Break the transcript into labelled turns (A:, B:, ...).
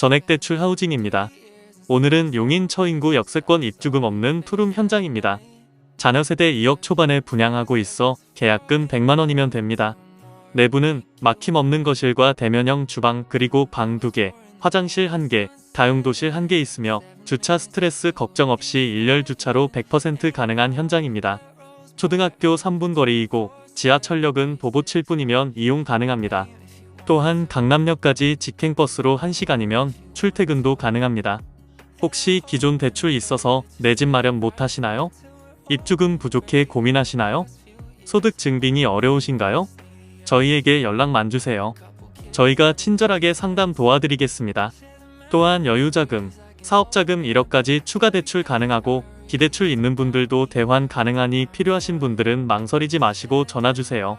A: 전액대출 하우징입니다. 오늘은 용인 처인구 역세권 입주금 없는 투룸 현장입니다. 자녀 세대 2억 초반에 분양하고 있어 계약금 100만원이면 됩니다. 내부는 막힘없는 거실과 대면형 주방 그리고 방 2개, 화장실 1개, 다용도실 1개 있으며 주차 스트레스 걱정 없이 일렬 주차로 100% 가능한 현장입니다. 초등학교 3분 거리이고 지하철역은 도보 7분이면 이용 가능합니다. 또한 강남역까지 직행버스로 1시간이면 출퇴근도 가능합니다. 혹시 기존 대출 있어서 내 집 마련 못 하시나요? 입주금 부족해 고민하시나요? 소득 증빙이 어려우신가요? 저희에게 연락만 주세요. 저희가 친절하게 상담 도와드리겠습니다. 또한 여유자금, 사업자금 1억까지 추가 대출 가능하고 기대출 있는 분들도 대환 가능하니 필요하신 분들은 망설이지 마시고 전화주세요.